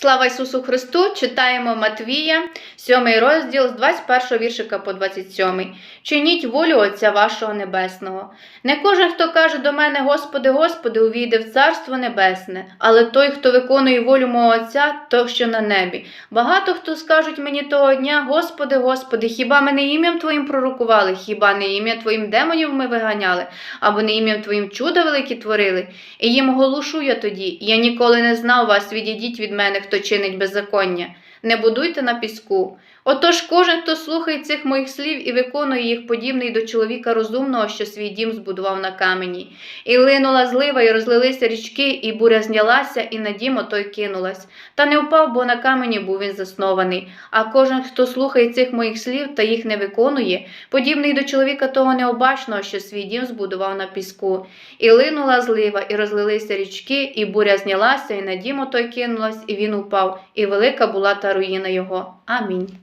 Слава Ісусу Христу! Читаємо Матвія, 7 розділ з 21 віршика по 27. Чиніть волю Отця вашого Небесного. Не кожен, хто каже до мене, Господи, Господи, увійде в Царство Небесне, але той, хто виконує волю мого Отця, то що на небі. Багато хто скажуть мені того дня, Господи, Господи, хіба ми не ім'ям Твоїм пророкували, хіба не ім'я Твоїм демонів ми виганяли, або не ім'ям Твоїм чуда великі творили? І їм оголошу я тоді, я ніколи не знав вас, відійдіть від мене, хто чинить беззаконня. Не будуйте на піску. Отож кожен, хто слухає цих моїх слів і виконує їх, подібний до чоловіка розумного, що свій дім збудував на камені. І линула злива, і розлилися річки, і буря знялася, і на дім отой кинулась. Та не впав, бо на камені був він заснований. А кожен, хто слухає цих моїх слів та їх не виконує, подібний до чоловіка того необачного, що свій дім збудував на піску. І линула злива, і розлилися річки, і буря знялася, і на дім отой кинулась, і він упав, і велика була та руїна його. Амінь.